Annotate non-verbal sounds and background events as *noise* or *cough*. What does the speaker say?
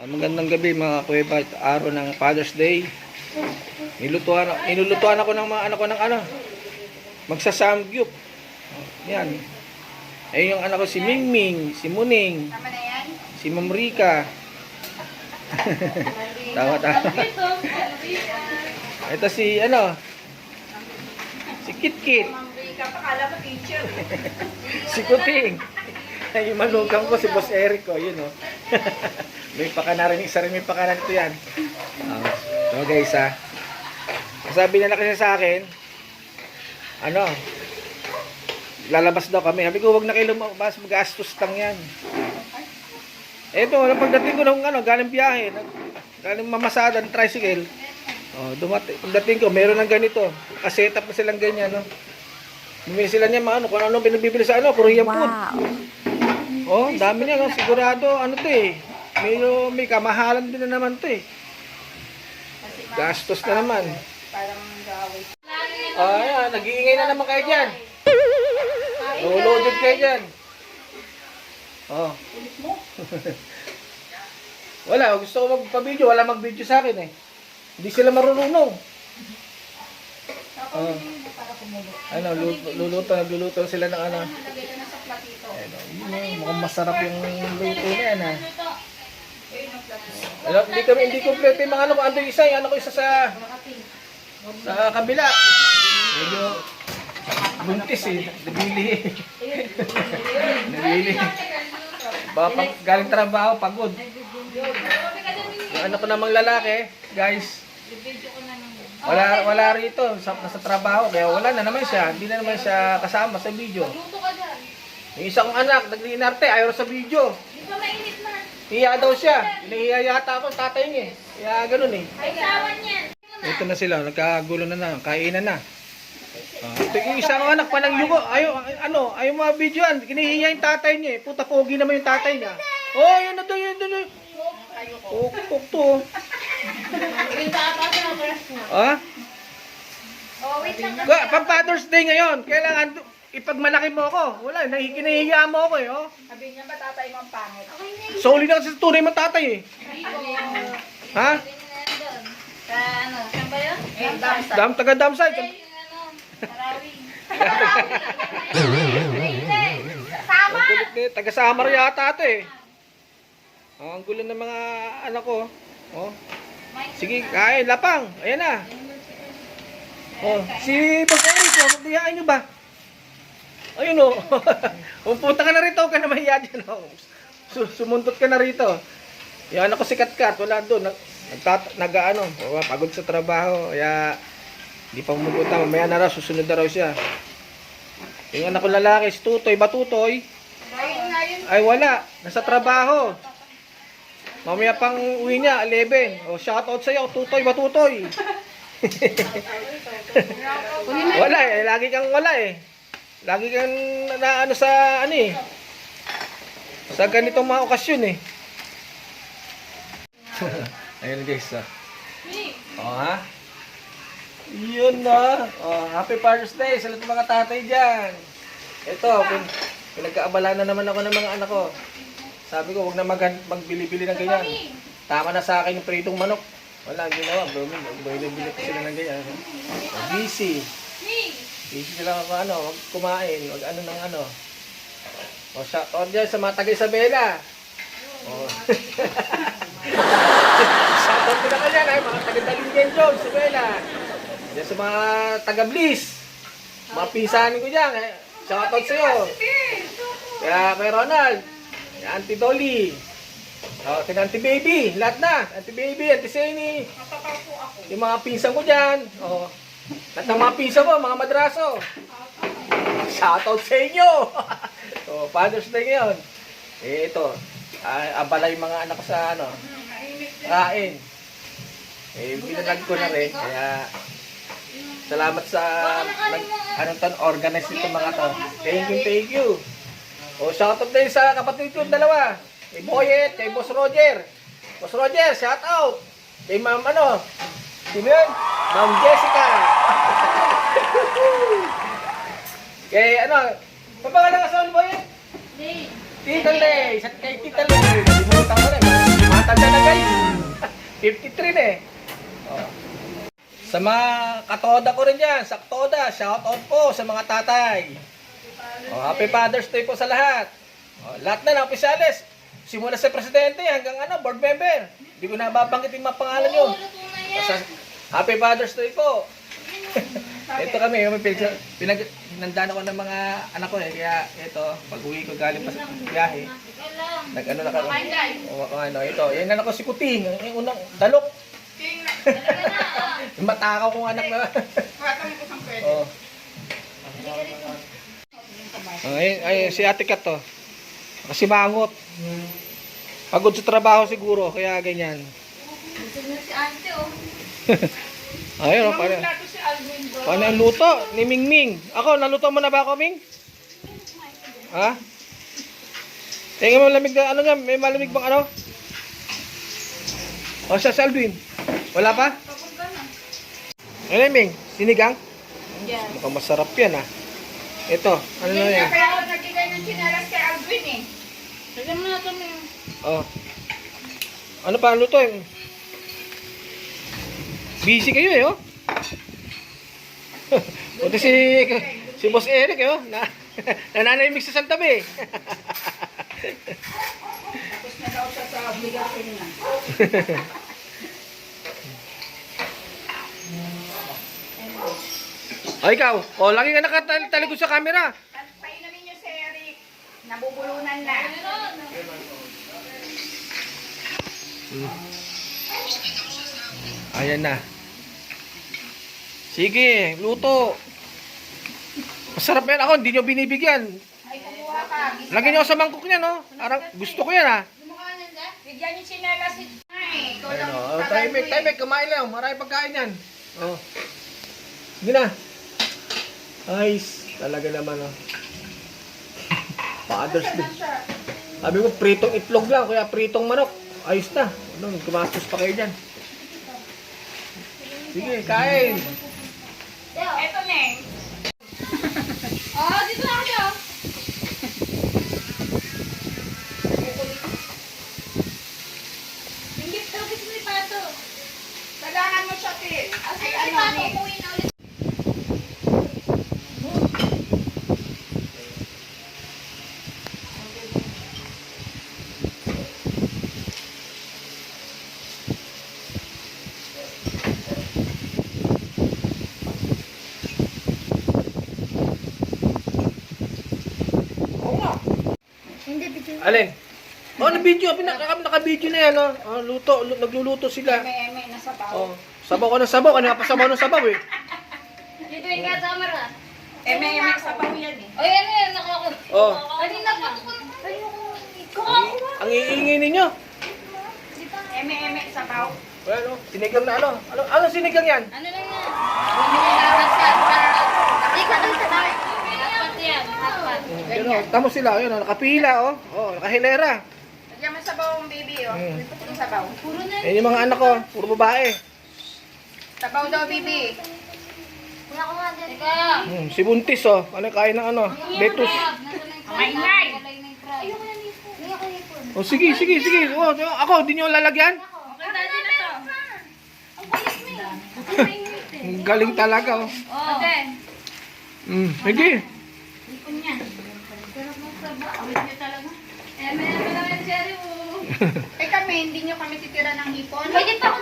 Ah, magandang gabi mga kuweba, araw ng Father's Day. Nilutuan, nilulutuan ako ng mga anak ko ng ano, magsasamgyup. Yan. Ayun yung anak ko si Mingming, si Muning, Tama si Ma'am Rika. Tawa tawa. Ito si ano, si Kitkit, *laughs* si Kuting. Ay, yung manugang ko, si Boss Eric ko, yun oh. *laughs* may pakanarin, isa rin may pakanan ito yan. Ah, so guys ah. Sabi nila kasi sa akin, ano, lalabas daw kami. Sabi ko, wag na kayo lumabas, magastos lang yan. Eto, nung pagdating ko nung ano, galing biyahe, galing mamasada ng tricycle. Oh, dumating, pagdating ko, meron ng ganito. Kaset up na silang ganyan, no. Bumili sila niya, mga ano, kung ano binibili sa ano, Korean food. Oh, dami niya, no? sigurado, ano to eh. Medyo may kamahalan din na naman to eh. Gastos na naman. parang gawin. Ah, ayan, nag-iingay na naman kayo dyan. Loaded kayo dyan. Oh. *laughs* Wala, gusto ko magpa-video, wala mag-video sa akin eh. Hindi sila marunong. Oh. Ano, luto, luluto, nagluluto sila ng ano. Ano, mukhang masarap yung luto na yan ah. Ano, hindi kami, hindi kompleto yung mga ano ko. Ando isa, yung ano ko isa sa, sa kabila. Medyo buntis eh. Nabili eh. *laughs* Nabili. Baka galing trabaho, pagod. Yung ano ko namang lalaki, guys, wala wala rito sa nasa trabaho kaya wala na naman siya hindi na naman siya kasama sa video yung isang anak naglinarte ayaw sa video Di ba mainit na? hiya daw siya hinahiya yata ako tatay niya eh kaya ganun eh Ay, sawan yan. Ito na sila, nagkagulo na na, kainan na. Ah, ito yung isang anak pa ng yugo, ayaw, ano, ayaw mga videoan, kinihiya yung tatay niya eh. Puta pogi naman yung tatay niya. Oh, yun na to, yun na to. Pukpuk to. Yung tapas na brush mo. Ah? Oh, wait lang. Pag Father's Day ngayon, kailangan to- ipagmalaki mo ako. Wala, nahi- kinihiya mo ako eh, oh. Sabi niya ba tatay mo ang pangit? Okay na yun. Soli lang sa tunay mong tatay eh. Ha? Sa ano? Saan ba yun? Eh, damsa. Dam, taga damside. yung ano, Marawi. Sama! Taga Samar yata ito eh. Oh, ang gulo ng mga anak ko. Oh. Sige, kain, lapang. Ayan na. Oh, si Boss Eric, oh, magdihaan nyo ba? Ayun oh. *laughs* Pupunta ka na rito, huwag ka na mahiya dyan. Oh. Su- sumuntot ka na rito. Yan ako si Katkat, wala doon. Nag, nagtat, nag ano, oh, pagod sa trabaho. Kaya, hindi pa pumupunta. Mamaya na raw, susunod na raw siya. Yung anak ko lalaki, si Tutoy, ba Tutoy? Ayun nga yun. Ay wala, nasa trabaho. Mamaya pang uwi niya, 11. O shoutout sa'yo, Tutoy ba Tutoy? *laughs* wala eh, lagi kang wala eh. Lagi kang na ano sa ano eh. Sa ganitong mga okasyon eh. *laughs* Ayun guys ah. Oh ha? Yun na. Oh, happy Father's Day sa lahat ng mga tatay dyan. Ito, pin pinagkaabala na naman ako ng mga anak ko. Sabi ko, wag na mag magbili-bili ng ganyan. Tama na sa akin yung pritong manok. Wala, ginawa. Magbili-bili ko sila ng ganyan. Oh, busy. Busy sila kung ano, wag kumain, wag ano ng ano. O, shout out dyan sa mga taga Isabela. O. *laughs* out ko na kanyan, ay, mga taga Dalingen Jones, Isabela. Diyan sa mga taga Bliss. Mga ko dyan, eh. Shout out sa'yo. Kaya kay Ronald, kay Auntie Dolly, oh, kay Auntie Baby, lahat na. Auntie Baby, Auntie Seni, yung mga pinsan ko dyan. Oh, lahat ng mga pinsan ko, mga madraso. Shoutout sa inyo! *laughs* so, Father's Day ngayon. Eh, ito. ah, abala yung mga anak sa ano. Kain. Eh, binalag ko na rin. Kaya, salamat sa nag, anong tan organize nito mga to. Thank you, thank you. O, shoutout din sa kapatid ko dalawa. Kay Boyet, kay Boss Roger. Boss Roger, shout out. Kay Ma'am ano? Yun? Ma'am Jessica. Kay ano? Papangalan ka sa Boyet? Tita Lay. Sa kay Tita Lay. Nalimutan ko na. eh. Matanda na kayo. *laughs* 53 na eh. Oh. Sa mga katoda ko rin yan, sa katoda, shout out po sa mga tatay. Oh, happy Father's Day po sa lahat. Oh, lahat na ng opisyalis. Simula sa presidente hanggang ano, board member. Hindi ko na babanggit yung mga pangalan yun. Na. Basta, happy Father's Day po. *laughs* ito kami, yung pinag, pinag nandaan ako ng mga anak ko eh. Kaya ito, pag uwi ko galing pa sa biyahe, nag ano na kami. Guys. O, ano, ito. Yan na ako si Kuting. Yung unang dalok. *laughs* Matakaw kong anak na. *laughs* oh. Ay, ay, si Ate Kat to. Kasi mangot. Pagod sa trabaho siguro, kaya ganyan. Busog na si ate oh. Ayun, oh, paano, paano yung luto ni Ming Ming? Ako, naluto mo na ba ako, Ming? Ha? Tingnan mo lamig na, ano nga, may malamig bang ano? O, sa Salvin. Wala pa? Ano Ming? Sinigang? Yes. Mukhang masarap yan, ha? Ito, ano na yan? Kaya ako nagbigay ng chinelas kay Alvin eh. Sige mo na kami. Oh. Ano pa ang luto eh? Busy kayo eh, oh. *laughs* Buti si, si Boss Eric eh, oh. Na, *laughs* nananahimik sa Santabi. Tapos *laughs* na daw siya sa obligasyon niya. Ay, ikaw. Oh, lagi ka nakatalikod sa camera. Painamin niyo si Eric. Nabubulunan na. Ayan na. Sige, luto. Masarap yan ako, hindi nyo binibigyan. Lagyan nyo sa mangkok niya, no? Parang gusto ko yan, ha? Nanda. Bigyan niyo chinelas si Ay, lang. oh. Oh, Timing, timing, kumain lang. Marami pagkain yan. Oh. Sige na. Ayos. Talaga naman, oh. Father's Day. Sabi ko, pritong itlog lang, kaya pritong manok. Ayos na. Ano, gumastos pa kayo dyan. Sige, kain. Eto, Neng. Oh, dito na ako. Hindi daw kasi may pato. Kailangan mo siya, Phil. Asa Ay, na si ano, pato? Neng. Umuwi na ulit. Hindi, bigyan. Alin? Oh, na video, pinaka naka-video na yan, oh. oh luto, lu- nagluluto sila. Eme-eme na sa Oh, bao. sabaw ko ng sabaw, kanina pa sabaw ng sabaw eh. Dito yung kasama Eme-eme sa bao yan eh. O yan yan, nakako. Oh. Kanina pa ko. Ikaw Ang, iingay ninyo. Eme-eme sa bao. Ano, sinigang na ano? Ano, ano sinigang yan? Ano lang yan? Hindi ka dun sa tayo. Hotpot yan. Hotpot. Yan oh, tamo sila, yun oh, nakapila oh. Oh, nakahilera. Lagyan mo sa bao, baby, oh. Mm. Yung sa bao. Puro na. Yan yung mga anak ko, puro babae. Sa bao daw, baby. Kuya ko nga din. Teka. Hmm, si Buntis oh, ano kain ng ano? Betus. Maingay. Ayoko na nipo. Ayoko na. Oh, sige, sige, sige. Oh, ako, di nyo lalagyan? Okay, dati na to. Ang kulit mo eh. Ang galing talaga oh. Oh. Ate. Hmm, sige. Ipon niya. Sarap ng saba. Awit niyo talaga. Eh, may ano lang yan, Cherry. oh. Eh kami, hindi nyo kami titira ng hipon. Pwede pa ako